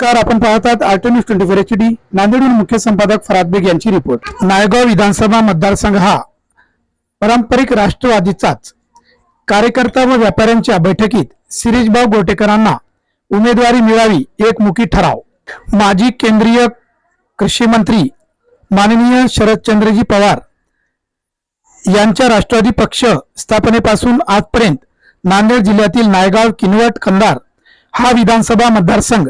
नमस्कार आपण पाहतात T news twenty four H D नांदेडहून मुख्य संपादक फराद बेग यांची रिपोर्ट. नायगाव विधानसभा मतदारसंघ हा पारंपरिक राष्ट्रवादीचाच कार्यकर्ता व व्यापाऱ्यांच्या बैठकीत सिरीजभाऊ गोटेकरांना उमेदवारी मिळावी एकमुखी ठराव. माजी केंद्रीय कृषी मंत्री माननीय शरदचंद्रजी पवार यांच्या राष्ट्रवादी पक्ष स्थापनेपासून आजपर्यंत नांदेड जिल्ह्यातील नायगाव किनवट कंधार हा विधानसभा मतदारसंघ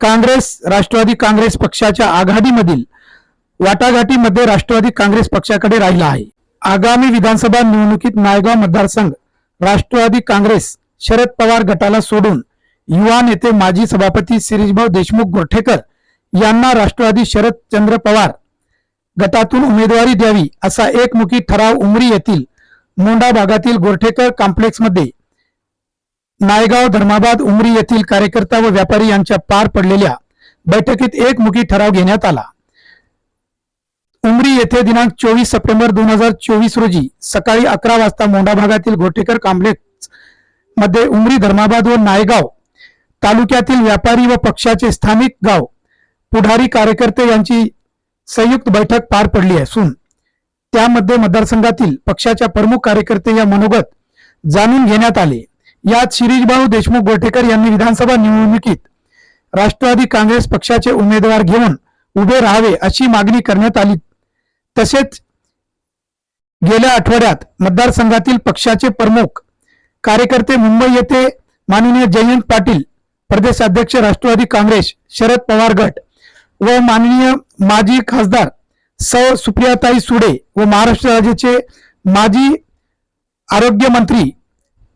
काँग्रेस राष्ट्रवादी काँग्रेस पक्षाच्या आघाडीमधील वाटाघाटीमध्ये राष्ट्रवादी काँग्रेस पक्षाकडे राहिला आहे. आगामी विधानसभा निवडणुकीत नायगाव मतदारसंघ राष्ट्रवादी काँग्रेस शरद पवार गटाला सोडून युवा नेते माजी सभापती सिरीजभाऊ देशमुख गोरठेकर यांना राष्ट्रवादी शरदचंद्र पवार गटातून उमेदवारी द्यावी असा एकमुखी ठराव उमरी येथील मोंडा भागातील गोरठेकर कॉम्प्लेक्समध्ये नायगाव धर्माबाद उमरी येथील कार्यकर्ता व व्यापारी यांच्या पार पडलेल्या बैठकीत एकमुखी ठराव घेण्यात आला. उमरी येथे दिनांक चोवीस सप्टेंबर दोन हजार चोवीस रोजी सकाळी अकरा वाजता मोंडा भागातील गोटेकर कॉम्प्लेक्समध्ये उमरी धर्माबाद व नायगाव तालुक्यातील व्यापारी व पक्षाचे स्थानिक गाव पुढारी कार्यकर्ते यांची संयुक्त बैठक पार पडली असून त्यामध्ये मतदारसंघातील पक्षाच्या प्रमुख कार्यकर्ते या मनोगत जाणून घेण्यात आले. यात शिरीषभाऊ देशमुख गोटेकर यांनी विधानसभा निवडणुकीत राष्ट्रवादी काँग्रेस पक्षाचे उमेदवार घेऊन उभे राहावे अशी मागणी करण्यात आली. तसेच गेल्या आठवड्यात मतदारसंघातील पक्षाचे प्रमुख कार्यकर्ते मुंबई येथे माननीय जयंत पाटील प्रदेशाध्यक्ष राष्ट्रवादी काँग्रेस शरद पवार गट व माननीय माजी खासदार सौ सुप्रियाताई सुडे व महाराष्ट्र राज्याचे माजी आरोग्यमंत्री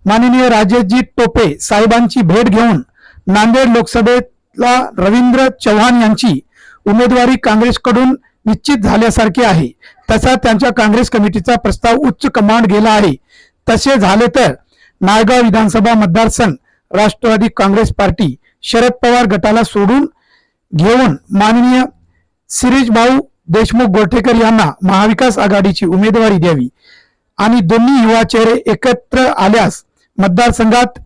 माननीय राजेशजी टोपे साहेबांची भेट घेऊन नांदेड लोकसभेला रवींद्र चव्हाण यांची उमेदवारी काँग्रेसकडून निश्चित झाल्यासारखे आहे. तसा त्यांच्या काँग्रेस कमिटीचा प्रस्ताव उच्च कमांड गेला आहे. तसे झाले तर नायगाव विधानसभा मतदारसंघ राष्ट्रवादी काँग्रेस पार्टी शरद पवार गटाला सोडून घेऊन माननीय सिरीज भाऊ देशमुख गोरठेकर यांना महाविकास आघाडीची उमेदवारी द्यावी. आणि दोन्ही युवा चेहरे एकत्र आल्यास मतदारसंघात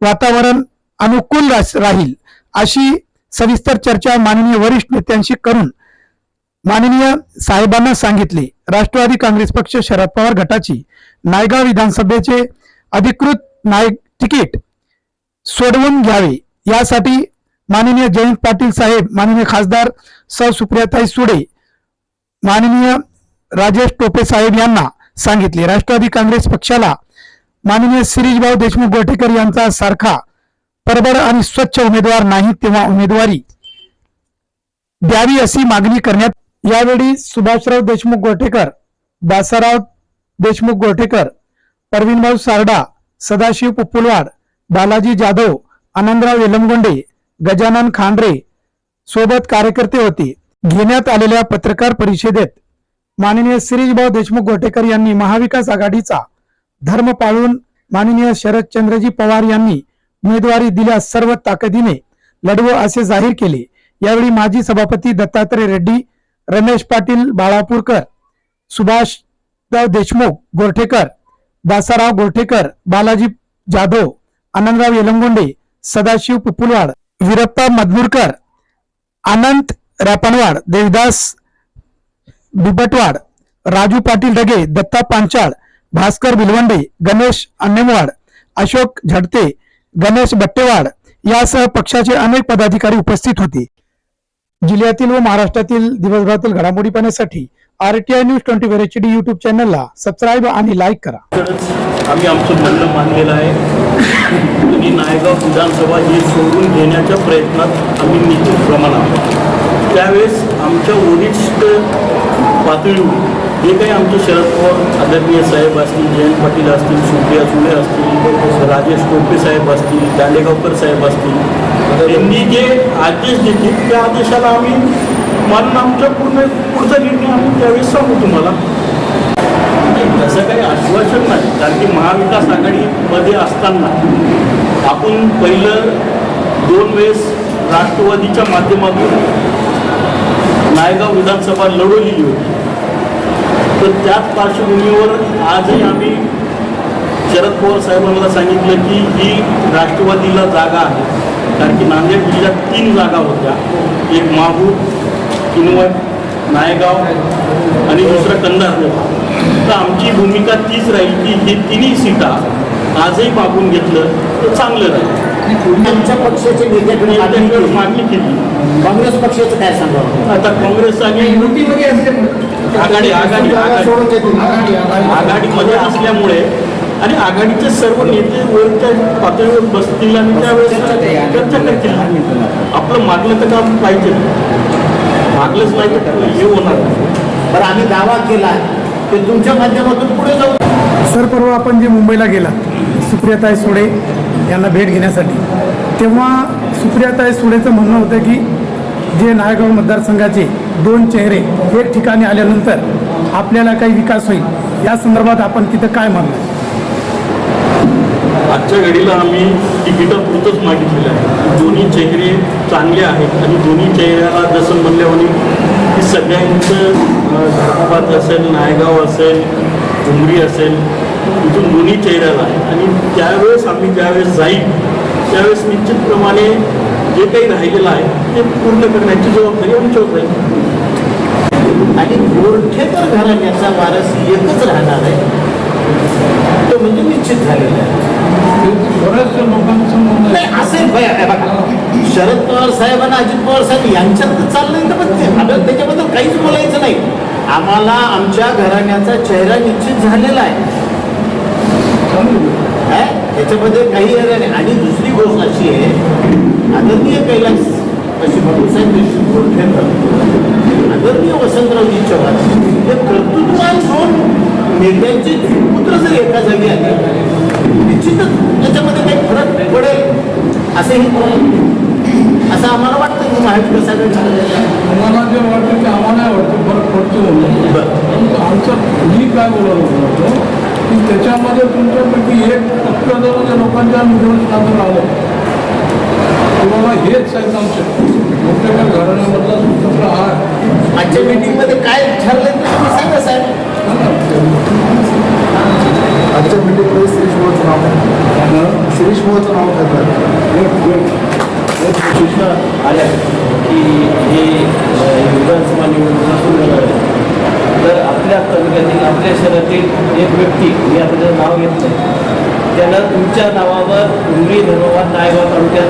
वातावरण अनुकूल राहील अशी सविस्तर चर्चा माननीय वरिष्ठ नेत्यांशी करून माननीय साहेबांना सांगितले. राष्ट्रवादी काँग्रेस पक्ष शरद पवार गटाची नायगाव विधानसभेचे अधिकृत नाय तिकीट सोडवून घ्यावे. यासाठी माननीय जयंत पाटील साहेब माननीय खासदार सौ सुप्रियाताई सुडे माननीय राजेश टोपे साहेब यांना सांगितले. राष्ट्रवादी काँग्रेस पक्षाला माननीय सिरीजभाऊ देशमुख गोटेकर यांचा सारखा परबर आणि स्वच्छ उमेदवार नाही तेव्हा उमेदवारी द्यावी अशी मागणी करण्यात यावेळी सुभाषराव देशमुख गोटेकर दासाराव देशमुख गोटेकर परवीनभाऊ सारडा सदाशिव पुप्पुलवाड बालाजी जाधव आनंदराव येलमगोंडे गजानन खांडरे सोबत कार्यकर्ते होते. घेण्यात आलेल्या पत्रकार परिषदेत माननीय सिरीजभाऊ देशमुख गोटेकर यांनी महाविकास आघाडीचा धर्म पाळून माननीय शरदचंद्रजी पवार यांनी उमेदवारी दिल्यास सर्व ताकदीने लढवू असे जाहीर केले. यावेळी माजी सभापती दत्तात्रय रेड्डी रमेश पाटील बाळापूरकर सुभाषराव देशमुख गोरठेकर दासाराव गोरठेकर बालाजी जाधव आनंदराव येलंगोंडे सदाशिव पुपुलवाड वीरप्पा मधमुरकर अनंत रापणवाड देवदास बिबटवाड राजू पाटील डगे दत्ता पांचाळ भास्कर बिलवंडे गणेश अन्नेमवाड अशोक झडते गणेश बट्टेवाड यासह पक्षाचे अनेक पदाधिकारी उपस्थित होते. जिल्ह्यातील व महाराष्ट्रातील दिवसभरातील घडामोडी पाहण्यासाठी RTI news twenty four H D YouTube चॅनलला सबस्क्राईब आणि लाईक करा. आम्ही आमचं म्हणणं मानलेलं आहे आणि नायगाव विधानसभा हे सोडून घेण्याच्या प्रयत्नात आम्ही निश्चित प्रमाणात त्यावेळेस आमच्या वरिष्ठ पातळीवर जे काही आमचे शरद पवार आदरणीय साहेब असतील जयंत पाटील असतील सुप्रिया सुळे असतील राजेश टोपे साहेब असतील दांडेगावकर साहेब असतील यांनी जे आदेश देतील त्या आदेशाला आम्ही मानून आमच्या पूर्ण पुढचा निर्णय आम्ही त्यावेळेस सांगू तुम्हाला. तसं काही आश्वासन नाही कारण की महाविकास आघाडीमध्ये असताना आपण पहिलं दोन वेळेस राष्ट्रवादीच्या माध्यमातून नायगाव विधानसभा लढवलेली होती. तर त्याच पार्श्वभूमीवर आजही आम्ही शरद पवार साहेबांना सांगितलं की ही राष्ट्रवादीला जागा आहे. कारण की नांदेड जिल्ह्यात तीन जागा होत्या. एक माहूर किनवट नायगाव आणि दुसरं कंधार तर आमची भूमिका तीच राहील की हे तिन्ही सीटा आजही मागून घेतलं तर चांगलं राहील. आमच्या पक्षाचे नेत्याकडे मागणी केली. मागणी केली. काँग्रेस पक्षाचं काय सांगावं? आता काँग्रेस आणि आघाडी आघाडी आघाडी आघाडीमध्ये असल्यामुळे आणि आघाडीचे सर्व नेते वरच्या पातळीवर बसतील आणि त्यावेळेस चर्चा करतील आपलं मागलं तर काम पाहिजे? मागलंच नाही तर हे होणार. बरं आम्ही दावा केला. की तुमच्या माध्यमातून पुढे जाऊ. सर परवा आपण जे मुंबईला गेला सुप्रियाताई सुळे यांना भेट घेण्यासाठी तेव्हा सुप्रियाताई सुळेचं म्हणणं होतं की जे नायगाव मतदारसंघाचे दोन चेहरे एक ठिकाणी आल्यानंतर आपल्याला काही विकास होईल. या संदर्भात आपण तिथं काय मानलं आजच्या घडीला आम्ही तिकिटापुरतंच मागितलेलं आहे. दोन्ही चेहरे चांगले आहेत आणि दोन्ही चेहऱ्याला जसं म्हणल्यावर की सगळ्यांचं धर्माबाद असेल नायगाव असेल उमरी असेल इथून दोन्ही चेहऱ्याला आहे. आणि त्यावेळेस आम्ही ज्यावेळेस जाईल त्यावेळेस निश्चितप्रमाणे जे काही राहिलेलं आहे ते पूर्ण करण्याची जबाबदारी आमच्यावर राहील. आणि गोरठेकर घराण्याचा वारस एकच राहणार आहे. तो म्हणजे निश्चित झालेला आहे. असं शरद पवार साहेब आणि अजित पवार साहेब यांच्यात तर चाललंय तर आपल्याला त्याच्याबद्दल काहीच बोलायचं नाही. आम्हाला आमच्या घराण्याचा चेहरा निश्चित झालेला आहे? त्याच्यामध्ये काही आणि दुसरी गोष्ट अशी आहे आदरणीय कैलास अशी बाबूसाहेब देशमुख गोरठेकर आदरणीय वसंतरावजी चव्हाण हे कर्तृत्ववान दोन नेत्यांचे पुत्र जर एका जागी आले निश्चितच त्याच्यामध्ये काही फरक पडेल. असेही असं आम्हाला वाटतं की महाविकास मला जे वाटतं की आम्हाला वाटतं फरक पडतो. परंतु आमचं मी काय बोलत होतो की त्याच्यामध्ये तुमच्यापैकी एक टक्के जर लोकांच्या निवडणुकांना आलं बाबा हेच आहेत आमचे. मोठ्या घराण्यामधला तुमचा आहे आजच्या मीटिंगमध्ये काय ठरलं ते तुम्ही सांगा साहेब. आजच्या मीटिंगमध्ये शिरीष मोहोळचं नाव आहे शिरीष मोहोळचं नाव ठरलं सूचना आल्या की हे विधानसभा निवडणुका सुरू आहे तर आपल्या तालुक्यातील आपल्या शहरातील एक व्यक्ती मी आता त्याचं नाव घेत त्यानं तुमच्या नावावर उमरी धर्मवाद नायगाव तालुक्यात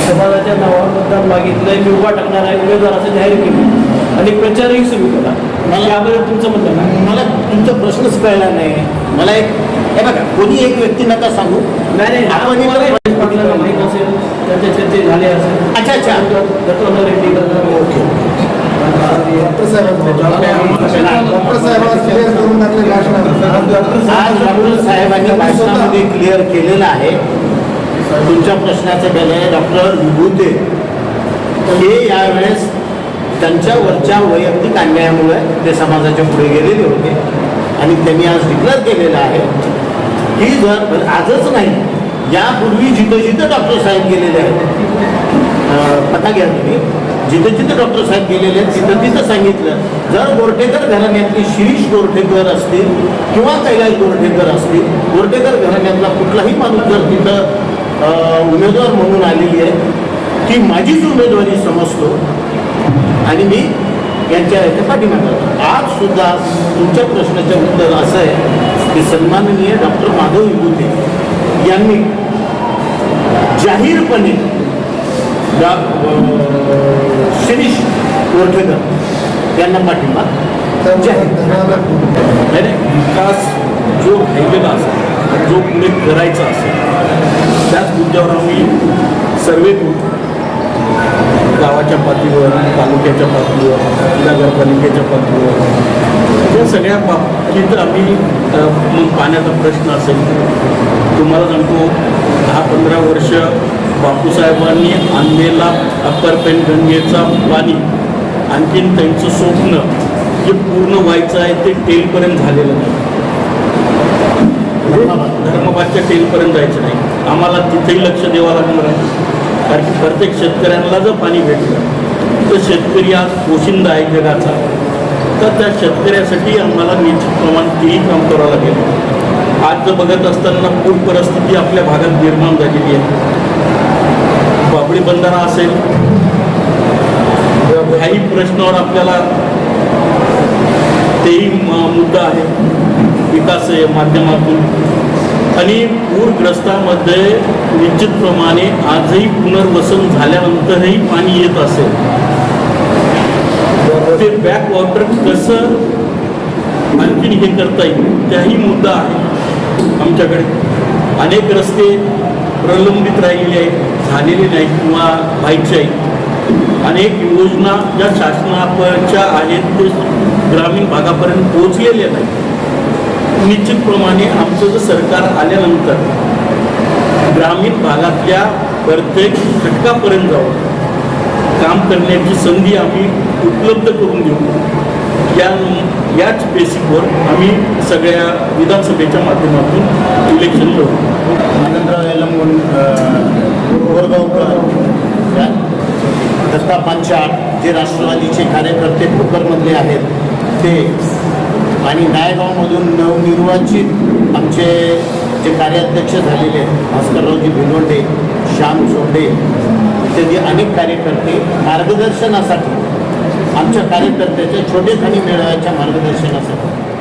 समाजाच्या नावावर मतदान मागितलं मी उभा टाकणार आहे उमेदवार असं जाहीर केलं. आणि प्रचारही सुरू केला. मला- याबद्दल तुमचं म्हणणं मला तुमचा प्रश्नच कळला नाही. मला एक हे बघा कोणी एक व्यक्ती नका सांगू. नाही माहीत असेल त्यांच्या चर्चे झाले असेल. अच्छा, अच्छा. रेड्डी ओके डॉक्टर साहेबांनी क्लिअर आज साहेबांनी भाषणामध्ये क्लिअर केलेलं आहे. तुमच्या प्रश्नाचं केलं आहे डॉक्टर विभूते. हे यावेळेस त्यांच्या वरच्या वैयक्तिक अन्यायामुळे ते समाजाच्या पुढे गेलेले होते. आणि त्यांनी आज डिक्लेअर केलेलं आहे की जर आजच नाही यापूर्वी जिथं जिथं डॉक्टर साहेब गेलेले आहेत. पता घ्या तुम्ही. जिथं जिथं डॉक्टर साहेब गेलेले आहेत तिथं तिथं सांगितलं जर गोरटेकर घराण्यातले शिरीष गोरठेकर असतील किंवा कैलाश गोरठेकर असतील गोरटेकर घराण्यातला कुठलाही माणूस जर तिथं उमेदवार म्हणून आलेली आहे ती माझीच उमेदवारी समजतो. आणि मी यांच्या याच्या पाठीमागं आज सुद्धा तुमच्या प्रश्नाचं उत्तर असं आहे की सन्माननीय डॉक्टर माधव विभूते यांनी जाहीरपणे डॉ शिरीष गोरठेकर यांना पाठिंबा. जाहीर नाही नाही, विकास जो राहिलेला असेल जो पुढे करायचा असेल त्याच मुद्द्यावर आम्ही सर्वे करू. गावाच्या पातळीवर तालुक्याच्या पातळीवर नगरपालिकेच्या पातळीवर. या सगळ्या बाबतीत आम्ही मग पाण्याचा प्रश्न असेल. तुम्हाला सांगतो दहा पंधरा वर्ष बापूसाहेबांनी आणलेला अप्पर पेनगंगेचा पाणी आणखीन त्यांचं स्वप्न जे पूर्ण व्हायचं आहे ते टेलपर्यंत झालेलं नाही. धर्मबादच्या टेलपर्यंत जायचं नाही. आम्हाला तिथेही लक्ष द्यावं लागणार आहे. कारण की प्रत्येक शेतकऱ्यांना जर पाणी भेटलं तर शेतकरी आज पोशिंदा आहे जगाचा. तर त्या शेतकऱ्यासाठी आम्हाला निश्चित प्रमाणात तेही काम करावं लागेल. आज जर बघत असताना पूर परिस्थिती आपल्या भागात निर्माण झालेली आहे. बाबळी बंधारा असेल? ह्याही प्रश्नावर आपल्याला तेही मुद्दा आहे विकास माध्यमातून. आणि पूरग्रस्तामध्ये निश्चितप्रमाणे आजही पुनर्वसन झाल्यानंतरही पाणी येत असेल. ते बॅक वॉटर कसं आणखीन हे करता येईल त्याही मुद्दा आहे आमच्याकडे. अनेक रस्ते प्रलंबित राहिलेले आहेत. झालेली नाही किंवा व्हायची आहे. अनेक योजना ज्या शासनाच्या आहेत ते ग्रामीण भागापर्यंत पोहोचलेल्या नाही. निश्चितप्रमाणे आमचं जर सरकार आल्यानंतर ग्रामीण भागातल्या प्रत्येक घटकापर्यंत जाऊन काम करण्याची संधी आम्ही उपलब्ध करून देऊ. या याच बेसिकवर आम्ही सगळ्या विधानसभेच्या माध्यमातून इलेक्शन लढू. आनंदराव म्हणून गोरगावकर दत्ता पांचाळ जे राष्ट्रवादीचे कार्यकर्ते भोकरमधले आहेत ते आणि नायगावमधून नवनिर्वाचित आमचे जे कार्याध्यक्ष झालेले आहेत भास्कररावजी भिलवंडे श्याम सोंडे इत्यादी अनेक कार्यकर्ते मार्गदर्शनासाठी आमच्या कार्यकर्त्याच्या छोटेखानी मेळाव्याच्या मार्गदर्शनासाठी